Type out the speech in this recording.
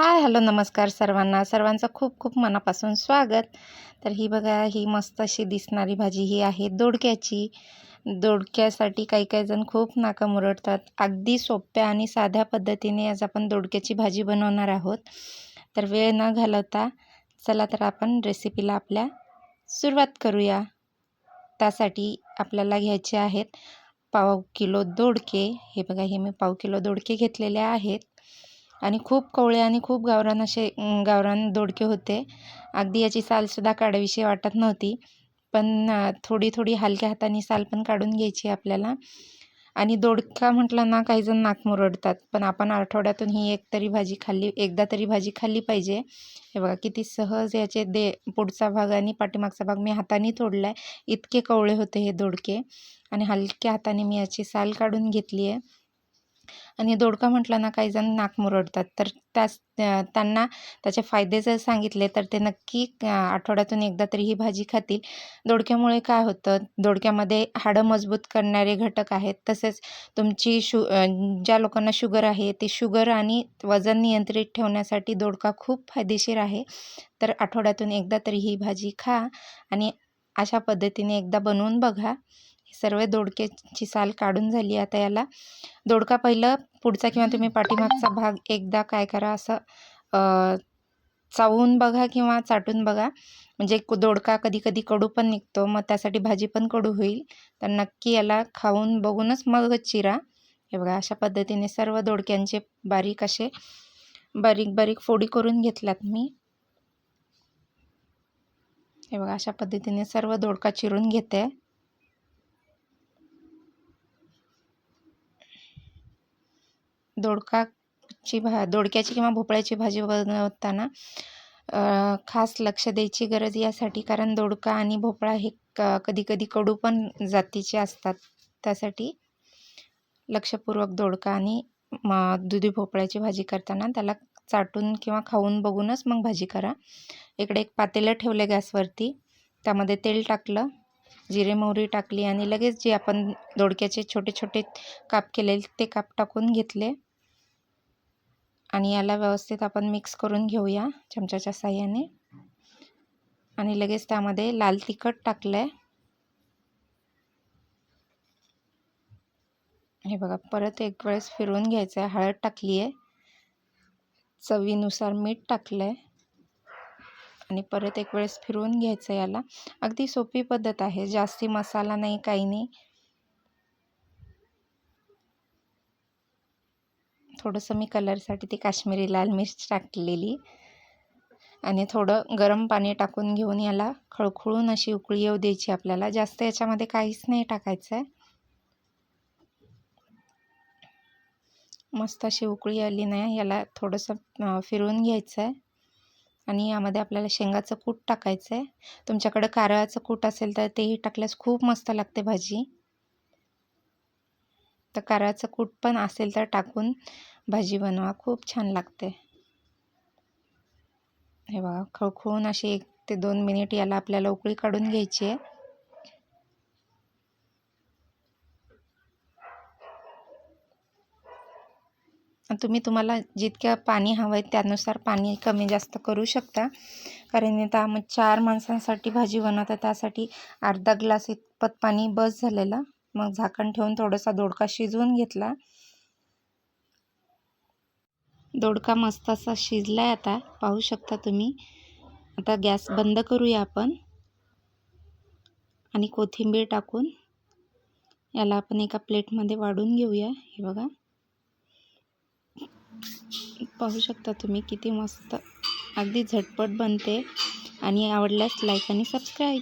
Hi hello नमस्कार सर्वांना. सर्वांचं खूप खूप मनापासून स्वागत. तर ही बघा ही मस्त अशी दिसणारी भाजी ही आहे दोडक्याची. दोडक्यासाठी काही काही जण खूप नाका मुरडतात. अगदी सोप्या आणि साध्या पद्धतीने आज आपण दोडक्याची भाजी बनवणार आहोत. तर वेळ न घालवता चला तर आपण रेसिपीला आपल्या सुरुवात करूया. त्यासाठी आपल्याला घ्यायचे आहेत पाव किलो दोडके. हे बघा हे मी पाव किलो दोडके घेतलेले आहेत. आणि खूप कवळे आणि खूप गावरान असे गावरान दोडके होते. अगदी याची सालसुद्धा काढावीशी वाटत नव्हती पण थोडी थोडी हलक्या हाताने साल पण काढून घ्यायची आपल्याला. आणि दोडका म्हटलं ना काही जण नाक मुरडतात पण आपण आठवड्यातून ही एक तरी भाजी खाल्ली एकदा तरी भाजी खाल्ली पाहिजे. हे बघा किती सहज याचे दे पुढचा भाग आणि पाठीमागचा भाग मी हाताने तोडला आहे इतके कवळे होते हे दोडके. आणि हलक्या हाताने मी याची साल काढून घेतली आहे आणि दोडका म्हटलं ना काही जण नाक मुरडतात. तर त्यास त्यांना त्याचे फायदे जर सांगितले तर ते नक्की आठवड्यातून एकदा तरी ही भाजी खातील. दोडक्यामुळे काय होतं? दोडक्यामध्ये हाडं मजबूत करणारे घटक आहेत. तसेच तुमची शु ज्या लोकांना शुगर आहे ते शुगर आणि वजन नियंत्रित ठेवण्यासाठी दोडका खूप फायदेशीर आहे. तर आठवड्यातून एकदा तरी ही भाजी खा आणि अशा पद्धतीने एकदा बनवून बघा. सर्व दोडक्याची साल काढून झाली आता याला दोडका पहिलं पुढचा किंवा तुम्ही पाठीमागचा भाग एकदा काय करा असं चावून बघा किंवा चाटून बघा. म्हणजे दोडका कधी कधी कडू पण निघतो मग त्यासाठी भाजी पण कडू होईल. तर नक्की याला खाऊन बघूनच मगच चिरा. हे बघा अशा पद्धतीने सर्व दोडक्यांचे बारीक असे बारीक बारीक फोडी करून घेतल्यात मी. हे बघा अशा पद्धतीने सर्व दोडका चिरून घेते. दोडकाची भा दोडक्याची किंवा भोपळ्याची भाजी बनवताना खास लक्ष द्यायची गरज यासाठी कारण दोडका आणि भोपळा हे क कधी कधी कडू पण जातीचे असतात. त्यासाठी लक्षपूर्वक दोडका आणि दुधी भोपळ्याची भाजी करताना त्याला चाटून किंवा खाऊन बघूनच मग भाजी करा. इकडे एक पातेलं ठेवलं गॅसवरती. त्यामध्ये तेल टाकलं जिरे मोहरी टाकली आणि लगेच जे आपण दोडक्याचे छोटे छोटे काप केलेले ते काप टाकून घेतले. आणि याला व्यवस्थित आपण मिक्स करून घेऊया चमच्याच्या साह्याने. आणि लगेच त्यामध्ये लाल तिखट टाकलं आहे हे बघा परत एक वेळेस फिरवून घ्यायचं आहे हळद टाकली आहे चवीनुसार मीठ टाकलं आहे आणि परत एक वेळेस फिरवून घ्यायचं याला. अगदी सोपी पद्धत आहे. जास्ती मसाला नाही काही नाही. थोडंसं मी कलरसाठी ती काश्मीरी लाल मिर्च टाकलेली आणि थोडं गरम पाणी टाकून घेऊन याला खळखळून अशी उकळी येऊ द्यायची आपल्याला. जास्त याच्यामध्ये काहीच नाही टाकायचं आहे मस्त अशी उकळी आली नाही याला थोडंसं फिरवून घ्यायचं आहे आणि यामध्ये आपल्याला शेंगाचं कूट टाकायचं आहे तुमच्याकडं कारळाचं कूट असेल तर तेही टाकल्यास खूप मस्त लागते भाजी. तर कारळाचं कूट पण असेल तर टाकून भाजी बनवा. खूप छान लागते. हे बघा खळखळून अशी एक ते दोन मिनिट याला आपल्याला उकळी काढून घ्यायची आहे. तुम्ही तुम्हाला जितक्या पाणी हवं आहे त्यानुसार पाणी कमी जास्त करू शकता. कारण आता मग चार माणसांसाठी भाजी बनवता त्यासाठी अर्धा ग्लास इतपत पाणी बस झालेलं. मग झाकण ठेवून थोडासा दोडका शिजवून घेतला. दोडका मस्त असा शिजला आहे आता. पाहू शकता तुम्ही. आता गॅस बंद करूया आपण. आणि कोथिंबीर टाकून याला आपण एका प्लेटमध्ये वाढून घेऊया. हे बघा. पाहू शकता तुम्ही किती मस्त. अगदी झटपट बनते. आणि आवडल्यास लाईक आणि सबस्क्राईब.